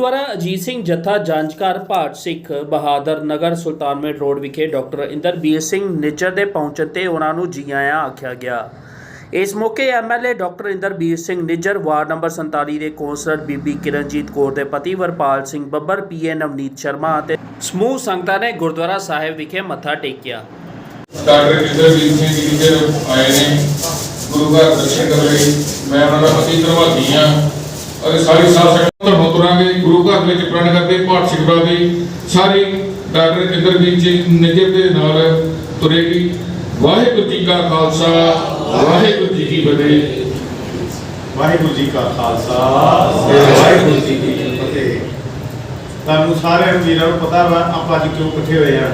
ਗੁਰਦੁਆਰਾ ਅਜੀਤ ਸਿੰਘ ਜੱਥਾ ਜਾਂਚਕਾਰ ਭਾਟ ਸਿੱਖ ਬਹਾਦਰ ਨਗਰ ਸੁਲਤਾਨਪੁਰ ਰੋਡ ਵਿਖੇ ਡਾਕਟਰ ਇੰਦਰਬੀਰ ਸਿੰਘ ਨਿੱਜਰ ਦੇ ਪਹੁੰਚਣ ਤੇ ਉਹਨਾਂ ਨੂੰ ਜੀ ਆਇਆਂ ਆਖਿਆ ਗਿਆ। ਇਸ ਮੌਕੇ MLA doctor Inderbir Singh Nijjar ward number 47 ਦੇ ਕੌਂਸਲਰ ਬੀਬੀ ਕਿਰਨਜੀਤ ਕੌਰ ਦੇ ਪਤੀ ਵਰਪਾਲ ਸਿੰਘ ਬੱਬਰ, ਪੀਏ ਨਵਨੀਤ ਸ਼ਰਮਾ ਅਤੇ ਸਮੂਹ ਸੰਗਤਾਂ ਨੇ ਗੁਰਦੁਆਰਾ ਸਾਹਿਬ ਵਿਖੇ ਮੱਥਾ ਟੇਕਿਆ। ਡਾਕਟਰ ਜਿੰਦਰਜੀਤ ਸਿੰਘ ਜੀ ਆਏ ਨੇ, ਗੁਰੂ ਘਰ ਦਰਸ਼ਨ ਕਰਨ ਲਈ, ਮੈਂ ਉਹਨਾਂ ਦਾ ਪਤੀ ਧਰਵਾਦੀ ਆ ਅਤੇ ਸਾਰੀ ਸਾਧ ਸੰਗਤ ਧਰਮੋਂ ਤੁਰਾਂਗੇ। ਗੁਰੂ ਘਰ ਵਿੱਚ ਪ੍ਰਣ ਕਰਦੇ, ਪਾਠ ਸਿਖਰਾ ਦੀ। ਸਾਰੀ ਡਾਕਟਰ ਜਿੰਦਰਜੀਤ ਜੀ ਨਿਜਰ ਦੇ ਨਾਲ ਤੁਰੇਗੀ। ਵਾਹਿਗੁਰੂ ਜੀ ਕਾ ਖਾਲਸਾ, ਵਾਹਿਗੁਰੂ ਜੀ ਕੀ ਫਤਿਹ। ਵਾਹਿਗੁਰੂ ਜੀ ਕਾ ਖਾਲਸਾ, ਵਾਹਿਗੁਰੂ ਜੀ ਕੀ ਫਤਿਹ। ਤੁਹਾਨੂੰ ਸਾਰਿਆਂ ਨੂੰ ਵੀਰਾਂ ਨੂੰ ਪਤਾ ਵਾ, ਆਪਾਂ ਅੱਜ ਕਿਉਂ ਇਕੱਠੇ ਹੋਏ ਆ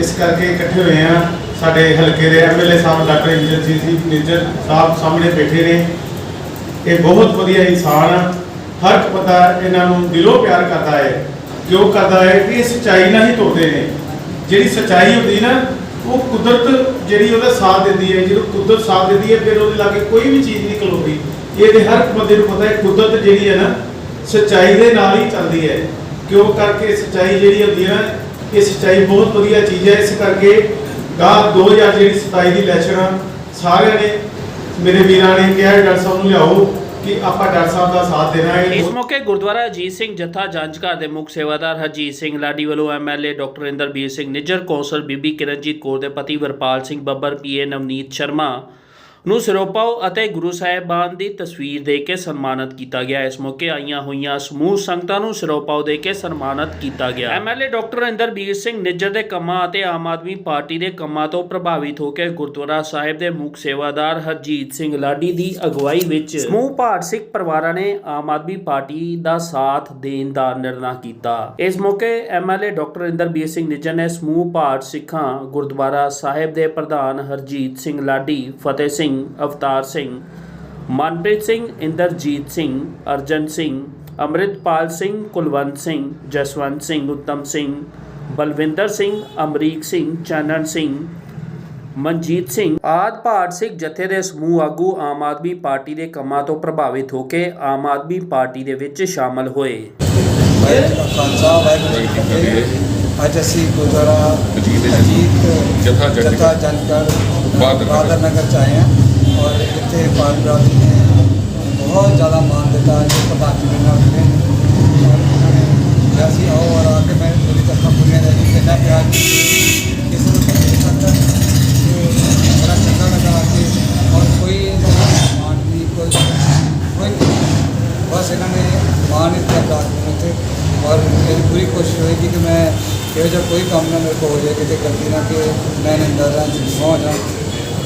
ਇਸ ਕਰਕੇ ਇਕੱਠੇ ਹੋਏ ਆ ਸਾਡੇ ਹਲਕੇ ਦੇ ਐਮਐਲਏ ਸਾਹਿਬ, ਡਾਕਟਰ ਇੰਦਰਜੀਤ ਸਿੰਘ ਨਿੱਜਰ ਸਾਹਿਬ ਸਾਹਮਣੇ ਬੈਠੇ ਨੇ। ਇਹ ਬਹੁਤ ਵਧੀਆ ਇਨਸਾਨ ਆ। ਹਰ ਇੱਕ ਪਤਾ ਇਹਨਾਂ ਨੂੰ ਦਿਲੋਂ ਪਿਆਰ ਕਰਦਾ ਹੈ। ਕਿਉਂ ਕਰਦਾ ਹੈ ਕਿ ਇਹ ਸੱਚਾਈ ਨਾਲ ਹੀ ਤੁਰਦੇ ਨੇ। ਜਿਹੜੀ ਸੱਚਾਈ ਹੁੰਦੀ ਨਾ, ਉਹ ਕੁਦਰਤ ਜਿਹੜੀ ਉਹਦਾ ਸਾਥ ਦਿੰਦੀ ਹੈ। ਜਦੋਂ ਕੁਦਰਤ ਸਾਥ ਦਿੰਦੀ ਹੈ, ਫਿਰ ਉਹਦੇ ਲਾਗੇ ਕੋਈ ਵੀ ਚੀਜ਼ ਨਹੀਂ ਖਲੋਦੀ। ਇਹ ਹਰ ਇੱਕ ਬੰਦੇ ਨੂੰ ਪਤਾ ਹੈ, ਕੁਦਰਤ ਜਿਹੜੀ ਹੈ ਨਾ, ਸੱਚਾਈ ਦੇ ਨਾਲ ਹੀ ਚੱਲਦੀ ਹੈ। ਕਿਉਂ ਕਰਕੇ ਸੱਚਾਈ ਜਿਹੜੀ ਹੁੰਦੀ ਹੈ ਨਾ, ਇਹ ਸੱਚਾਈ ਬਹੁਤ ਵਧੀਆ ਚੀਜ਼ ਹੈ। ਇਸ ਕਰਕੇ ਗਾ 2000 ਜਿਹੜੀ 27 ਦੀ ਇਲੈਕਸ਼ਨ ਸਾਰਿਆਂ ਨੇ ਮੇਰੇ ਵੀਰਾਂ ਨੇ ਕਿਹਾ, ਡਾਕਟਰ ਸਾਹਿਬ ਨੂੰ ਲਿਆਓ ਕਿ ਆਪਾਂ ਡਾਕਟਰ ਸਾਹਿਬ ਦਾ ਸਾਥ ਦੇਣਾ ਹੈ। ਇਸ ਮੌਕੇ ਗੁਰਦੁਆਰਾ ਅਜੀਤ ਸਿੰਘ ਜੱਥਾ ਘਰ ਦੇ ਮੁੱਖ ਸੇਵਾਦਾਰ ਹਰਜੀਤ ਸਿੰਘ ਲਾਡੀ ਵੱਲੋਂ MLA doctor Inderbir Singh Nijjar, council Bibi Kiranjit Kaur ਦੇ ਪਤੀ ਵਰਪਾਲ ਸਿੰਘ ਬੱਬਰ ਪੀਏ ਨਵਨੀਤ ਸ਼ਰਮਾ ਨੂੰ ਸਿਰੋਪਾਓ ਅਤੇ ਗੁਰੂ ਸਾਹਿਬਾਨ ਦੀ ਤਸਵੀਰ ਦੇ ਕੇ ਸਨਮਾਨਿਤ ਕੀਤਾ ਗਿਆ। ਇਸ ਮੌਕੇ ਆਈਆਂ ਹੋਈਆਂ ਸਮੂਹ ਸੰਗਤਾਂ ਨੂੰ ਸਿਰੋਪਾਓ ਦੇ ਕੇ ਸਨਮਾਨਿਤ ਕੀਤਾ ਗਿਆ। ਐਮਐਲਏ ਡਾਕਟਰ ਇੰਦਰਬੀਰ ਸਿੰਘ ਨਿੱਜਰ ਦੇ ਕੰਮਾਂ ਅਤੇ ਆਮ ਆਦਮੀ ਪਾਰਟੀ ਦੇ ਕੰਮਾਂ ਤੋਂ ਪ੍ਰਭਾਵਿਤ ਹੋ ਕੇ ਗੁਰਦੁਆਰਾ ਸਾਹਿਬ ਦੇ ਮੁੱਖ ਸੇਵਾਦਾਰ ਹਰਜੀਤ ਸਿੰਘ ਲਾਡੀ ਦੀ ਅਗਵਾਈ ਵਿੱਚ ਸਮੂਹ ਭਾਟ ਸਿੱਖ ਪਰਿਵਾਰਾਂ ਨੇ ਆਮ ਆਦਮੀ ਪਾਰਟੀ ਦਾ ਸਾਥ ਦੇਣ ਦਾ ਨਿਰਣਾ ਕੀਤਾ। ਇਸ ਮੌਕੇ ਐਮਐਲਏ ਡਾਕਟਰ ਇੰਦਰਬੀਰ ਸਿੰਘ ਨਿੱਜਰ ਨੇ ਸਮੂਹ ਭਾਰਤ ਸਿੱਖਾਂ ਗੁਰਦੁਆਰਾ ਸਾਹਿਬ ਦੇ ਪ੍ਰਧਾਨ ਹਰਜੀਤ ਸਿੰਘ ਲਾਡੀ, ਫਤਿਹ ਸਿੰਘ ਅਵਤਾਰ ਸਿੰਘ, ਮਨਪ੍ਰੀਤ ਸਿੰਘ, ਇੰਦਰਜੀਤ ਸਿੰਘ, ਅਰਜਨ ਸਿੰਘ, ਅੰਮ੍ਰਿਤਪਾਲ ਸਿੰਘ, ਕੁਲਵੰਤ ਸਿੰਘ, ਜਸਵੰਤ ਸਿੰਘ, ਉੱਤਮ ਸਿੰਘ, ਬਲਵਿੰਦਰ ਸਿੰਘ, ਅਮਰੀਕ ਸਿੰਘ ਚਾਨਣ ਸਿੰਘ, ਮਨਜੀਤ ਸਿੰਘ ਆਦ ਭਾਰਤ ਸਿੱਖ ਜਥੇ ਦੇ ਸਮੂਹ ਆਗੂ ਆਮ ਆਦਮੀ ਪਾਰਟੀ ਦੇ ਕੰਮਾਂ ਤੋਂ ਪ੍ਰਭਾਵਿਤ ਹੋ ਕੇ ਆਮ ਆਦਮੀ ਪਾਰਟੀ ਦੇ ਵਿੱਚ ਸ਼ਾਮਲ ਹੋਏ। ਵਾਹਿਗੁਰੂ ਖਾਲਸਾ, ਵਾਹਿਗੁਰੂ ਜੀ ਕੀ ਫਤਿਹ। ਅੱਜ ਅਸੀਂ ਗੁਰਦੁਆਰਾ ਅਜੀਤ ਜਥਾ ਜਥਾ ਜਨਕਰ। ਬਾਦਰ ਨਗਰ ਚ ਆਏ ਹਾਂ ਔਰ ਇੱਥੇ ਪਾਲ ਬਰਾਦਰੀ ਨੇ ਬਹੁਤ ਜ਼ਿਆਦਾ ਮਾਨ ਦਿੱਤਾ ਜੋ ਪ੍ਰਧਾਨ ਜੀ ਨਾਲ ਨੇ ਕਿਹਾ ਸੀ ਆਓ ਔਰ ਆ ਕੇ ਮੈਂ ਤਰਫਾਂ ਪੂਰੀਆਂ ਦੇ ਦਿੱਤੀ ਕਿੰਨਾ ਪਿਆਰ ਕਿਸੇ ਨੂੰ ਨਹੀਂ ਦੇ ਸਕਦਾ ਤੇ ਬੜਾ ਚੰਗਾ ਲੱਗਾ ਆ ਕੇ ਔਰ ਕੋਈ ਮਾਨ ਨਹੀਂ ਕੋਈ ਕੋਈ ਨਹੀਂ। ਬਸ ਇਹਨਾਂ ਨੇ ਮਾਨ ਇੱਥੇ ਪ੍ਰਾਪਤ ਕੀਤੇ ਔਰ ਮੇਰੀ ਪੂਰੀ ਕੋਸ਼ਿਸ਼ ਹੋਏਗੀ ਕਿ ਮੈਂ ਇਹੋ ਜਿਹਾ ਕੋਈ ਕੰਮ ਨਾ ਮੇਰੇ ਕੋਲ ਹੋ ਜਾਏ, ਕਿਤੇ ਗਲਤੀ ਨਾ ਕਿ ਮੈਂ ਨਿੰਦਰਾਂ ਚ ਹੋ ਜਾ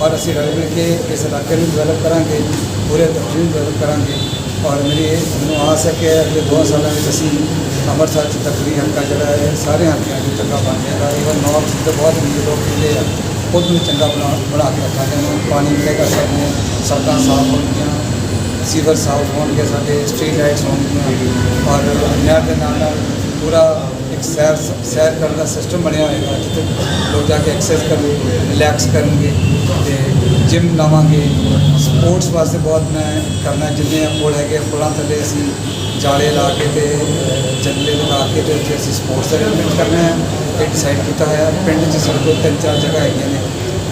ਔਰ ਅਸੀਂ ਰਲ ਮਿਲ ਕੇ ਇਸ ਇਲਾਕੇ ਨੂੰ ਡਿਵੈਲਪ ਕਰਾਂਗੇ, ਪੂਰੇ ਦਫਤਰ ਨੂੰ ਡਿਵੈਲਪ ਕਰਾਂਗੇ। ਔਰ ਮੇਰੀ ਇਹ ਮੈਨੂੰ ਆਸ ਹੈ ਕਿ ਅਗਲੇ ਦੋ ਸਾਲਾਂ ਵਿੱਚ ਅਸੀਂ ਅੰਮ੍ਰਿਤਸਰ ਚ ਤਕਰੀ ਹਲਕਾ ਜਿਹੜਾ ਹੈ, ਸਾਰੇ ਹਲਕਿਆਂ ਨੂੰ ਚੰਗਾ ਬਣ ਜਾਏਗਾ। ਇਵਨ ਨੌਰਥ ਦੇ ਬਹੁਤ ਅਮੀਰ ਲੋਕ ਜਿਹੜੇ ਆ, ਖੁਦ ਨੂੰ ਚੰਗਾ ਬਣਾ ਬਣਾ ਕੇ ਰੱਖਾਂਗੇ। ਉਹਨੂੰ ਪਾਣੀ ਮਿਲੇਗਾ ਸਭ ਨੂੰ ਸੜਕਾਂ ਸਾਫ਼ ਹੋਣਗੀਆਂ, ਸੀਵਰ ਸਾਫ਼ ਹੋਣਗੇ, ਸਾਡੇ ਸਟਰੀਟ ਲਾਈਟਸ ਹੋਣਗੀਆਂ। ਔਰ ਨਹਿਰ ਦੇ ਨਾਲ ਨਾਲ ਪੂਰਾ ਇੱਕ ਸੈਰ ਸੈਰ ਕਰਨ ਦਾ ਸਿਸਟਮ ਬਣਿਆ ਹੋਏਗਾ, ਜਿੱਥੇ ਲੋਕ ਜਾ ਕੇ ਐਕਸਰਸਾਈਜ਼ ਕਰਨਗੇ ਰਿਲੈਕਸ ਕਰਨਗੇ ਤੇ ਜਿਮ ਲਾਵਾਂਗੇ। ਸਪੋਰਟਸ ਵਾਸਤੇ ਬਹੁਤ ਮੈਂ ਕਰਨਾ, ਜਿੰਨੇ ਪੁਲ ਹੈਗੇ ਪੁਲਾਂ ਥੱਲੇ ਅਸੀਂ ਜਾਲੇ ਲਾ ਕੇ ਤੇ ਜੰਗਲੇ ਲਗਾ ਕੇ ਤੇ ਉੱਥੇ ਅਸੀਂ ਸਪੋਰਟਸ ਦਾ ਅਰੇਂਜਮੈਂਟ ਕਰਨਾ ਹੈ। ਇਹ ਡਿਸਾਈਡ ਕੀਤਾ ਹੋਇਆ, ਪਿੰਡ 'ਚ ਸਾਡੇ ਕੋਲ ਤਿੰਨ ਚਾਰ ਜਗ੍ਹਾ ਹੈਗੀਆਂ ਨੇ,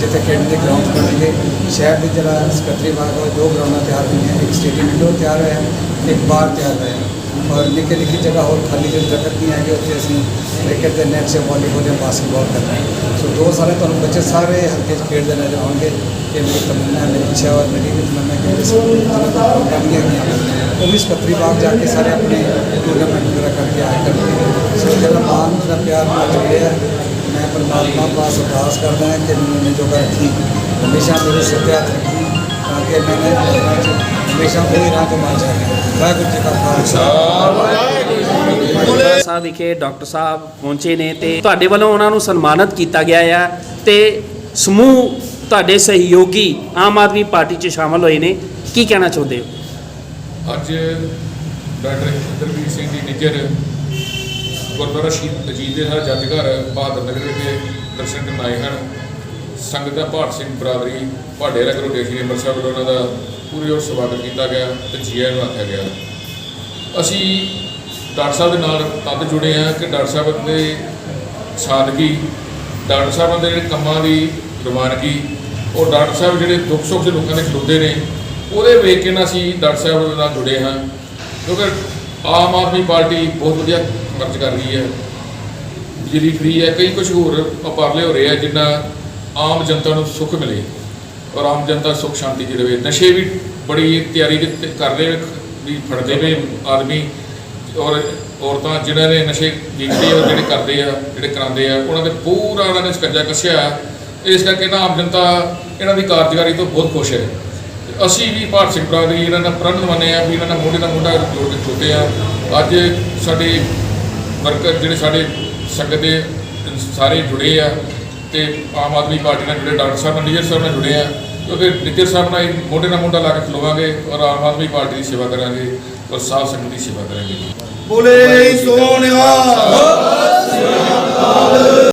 ਜਿੱਥੇ ਖੇਡ ਦੇ ਗਰਾਊਂਡ ਬਣਨਗੇ। ਸ਼ਹਿਰ ਦੇ ਜਿਹੜਾ ਸਕੱਤਰੀ ਬਾਗ ਉਹ ਦੋ ਗਰਾਊਂਡਾਂ ਤਿਆਰ ਹੋਈਆਂ, ਇੱਕ ਸਟੇਡੀਅਮ ਇੰਡੋਰ ਤਿਆਰ ਹੋਇਆ, ਇੱਕ ਬਾਹਰ ਤਿਆਰ ਹੋਇਆ। ਔਰ ਨਿੱਕੀ ਨਿੱਕੀ ਜਗ੍ਹਾ ਹੋਰ ਖਾਲੀ ਜਿਹੜੀ ਜਗ੍ਹਾ ਨਹੀਂ ਹੈਗੀ, ਉੱਥੇ ਅਸੀਂ ਕ੍ਰਿਕਟ ਦੇ ਨੈਟ 'ਚ ਵਾਲੀਬਾਲ ਜਾਂ ਬਾਸਕਟਬਾਲ ਕਰਨਾ ਹੈ। ਸੋ ਦੋ ਸਾਲੇ ਤੁਹਾਨੂੰ ਬੱਚੇ ਸਾਰੇ ਹਲਕੇ 'ਚ ਖੇਡਦੇ ਨਜ਼ਰ ਆਉਣਗੇ ਇਹ ਮੇਰੀ ਤਮੰਨਾ ਹੈ ਮੇਰੀ ਇੱਛਾ ਔਰ ਮੇਰੀ ਵੀ ਤਮੰਨਾ ਹੈ ਕਿ ਇਸ ਪ੍ਰੋਗਰਾਮ ਹੈਗੀਆਂ, ਉਹ ਵੀ ਸਕੱਤਰੀ ਬਾਗ ਜਾ ਕੇ ਸਾਰੇ ਆਪਣੇ ਟੂਰਨਾਮੈਂਟ ਵਗੈਰਾ ਕਰਕੇ ਆਏ ਕਰਨਗੇ। ਸੋ ਜਿਹੜਾ ਮਾਨ ਦਾ ਪਿਆਰ ਨਾਲ ਜੁੜਿਆ ਮੈਂ ਪਰਮਾਤਮਾ ਪਾਸ ਅਰਦਾਸ ਕਰਦਾ ਹਾਂ ਕਿ ਮੈਨੂੰ ਜੋ ਕਰ ਠੀਕ, ਹਮੇਸ਼ਾ ਮੇਰੇ ਸਿਰ ਤੇ ਹੱਥ ਰੱਖੀ, ਤਾਂ ਕਿ ਮੈਂ ਹਮੇਸ਼ਾ ਉਹੀ ਰਾਹ ਤੋਂ ਮਾਰ ਸਕਾਂ ਵਾਹਿਗੁਰੂ ਜੀ ਕਾ ਖਾਲਸਾ। ਸਾਹਿਬ ਵਿਖੇ ਡਾਕਟਰ ਸਾਹਿਬ ਪਹੁੰਚੇ ਨੇ ਤੇ ਤੁਹਾਡੇ ਵੱਲੋਂ ਉਹਨਾਂ ਨੂੰ ਸਨਮਾਨਿਤ ਕੀਤਾ ਗਿਆ ਆ ਤੇ ਸਮੂਹ ਤੁਹਾਡੇ ਸਹਿਯੋਗੀ ਆਮ ਆਦਮੀ ਪਾਰਟੀ 'ਚ ਸ਼ਾਮਲ ਹੋਏ ਨੇ। ਕੀ ਕਹਿਣਾ ਚਾਹੁੰਦੇ ਹੋ? ਅੱਜ ਡਾਕਟਰ ਇੰਦਰਬੀਰ ਸਿੰਘ ਜੀ ਨਿੱਜਰ ਗੁਰਦੁਆਰਾ ਸ਼ਹੀਦ ਅਜੀਤ ਦੇ ਸਾਹਿਬ ਜੱਜਘਰ ਬਹਾਦਰ ਨਗਰ ਵਿਖੇ ਦਰਸ਼ਨ ਕਰਨ ਆਏ ਹਨ। ਸੰਗਤ ਦਾ ਭਾਟ ਸਿੰਘ ਬਰਾਦਰੀ ਭਾਡੇ ਵਾਲਾ ਗੁਰੂ ਦੇਸ਼ੀ ਅੰਮ੍ਰਿਤਸਰ ਵੱਲੋਂ ਉਹਨਾਂ ਦਾ ਪੂਰੇ ਔਰ ਸਵਾਗਤ ਕੀਤਾ ਗਿਆ ਤੇ ਜੀਆ ਨੂੰ ਆਖਿਆ ਗਿਆ। ਅਸੀਂ ਡਾਕਟਰ ਸਾਹਿਬ ਦੇ ਨਾਲ ਤਦ ਜੁੜੇ ਆ ਕਿ ਡਾਕਟਰ ਸਾਹਿਬ ਦੇ ਸਾਦਗੀ, ਡਾਕਟਰ ਸਾਹਿਬ ਦੇ ਜਿਹੜੇ ਕੰਮਾਂ ਦੀ ਰਵਾਨਗੀ, ਉਹ ਡਾਕਟਰ ਸਾਹਿਬ ਜਿਹੜੇ ਦੁੱਖ ਸੁੱਖ ਦੇ ਲੋਕਾਂ ਦੇ ਖਲੋਤੇ ਨੇ, ਉਹਦੇ ਵੇਖ ਕੇ ਨਾ ਅਸੀਂ ਡਾਕਟਰ ਸਾਹਿਬ ਦੇ ਨਾਲ ਜੁੜੇ ਹਾਂ, ਕਿਉਂਕਿ ਆਮ ਆਦਮੀ ਪਾਰਟੀ ਬਹੁਤ ਵਧੀਆ ਖਰਚ ਕਰ ਰਹੀ ਹੈ। ਬਿਜਲੀ ਫ੍ਰੀ ਹੈ, ਕਈ ਕੁਝ ਹੋਰ ਉਪਰਾਲੇ ਹੋ ਰਹੇ ਆ ਜਿੰਨਾ ਆਮ ਜਨਤਾ ਨੂੰ ਸੁੱਖ ਮਿਲੇ ਔਰ ਆਮ ਜਨਤਾ ਸੁੱਖ ਸ਼ਾਂਤੀ 'ਚ ਰਵੇ। ਨਸ਼ੇ ਵੀ ਬੜੀ ਤਿਆਰੀ ਦੇ ਕਰ ਰਹੇ ਵੀ ਫੜਦੇ ਵੇ ਆਦਮੀ ਔਰ ਔਰਤਾਂ ਜਿਨ੍ਹਾਂ ਨੇ ਨਸ਼ੇ ਕੀਤੇ ਆ, ਜਿਹੜੇ ਕਰਦੇ ਆ, ਜਿਹੜੇ ਕਰਾਉਂਦੇ ਆ, ਉਹਨਾਂ ਦੇ ਪੂਰਾ ਉਹਨਾਂ ਨੇ ਸਕੰਜਾ ਕੱਸਿਆ। ਇਸ ਕਰਕੇ ਨਾ ਆਮ ਜਨਤਾ ਇਹਨਾਂ ਦੀ ਕਾਰਜਕਾਰੀ ਤੋਂ ਬਹੁਤ ਖੁਸ਼ ਹੈ। ਅਸੀਂ ਵੀ ਭਾਰਤ ਸਿੰਘ ਬਰਾਦਰੀ ਇਹਨਾਂ ਦਾ ਪ੍ਰਣ ਮੰਨੇ ਆ ਵੀ ਇਹਨਾਂ ਦਾ ਮੋਢੇ ਦਾ ਮੋਢਾ ਜੋੜ ਕੇ ਖਲੋਤੇ ਆ ਅੱਜ ਸਾਡੇ ਵਰਕਰ, ਜਿਹੜੇ ਸਾਡੇ ਸੰਗਤ ਦੇ ਸਾਰੇ ਜੁੜੇ ਆ ਤੇ ਆਮ ਆਦਮੀ ਪਾਰਟੀ ਨਾਲ ਜੁੜੇ, ਡਾਕਟਰ ਸਾਹਿਬ ਨਾਲ ਨੀਜਰ ਸਾਹਿਬ ਨਾਲ ਜੁੜੇ ਆ ਕਿਉਂਕਿ ਨਿੱਜਰ ਸਾਹਿਬ ਨਾਲ ਮੋਢੇ ਨਾਲ ਮੋਢਾ ਲਾ ਕੇ ਖਲੋਵਾਂਗੇ ਔਰ ਆਮ ਆਦਮੀ ਪਾਰਟੀ ਦੀ ਸੇਵਾ ਕਰਾਂਗੇ ਔਰ ਸਾਧ ਸੰਗਤ ਦੀ ਸੇਵਾ ਕਰਾਂਗੇ। ਬੋਲੇ ਸੋਨਿਆ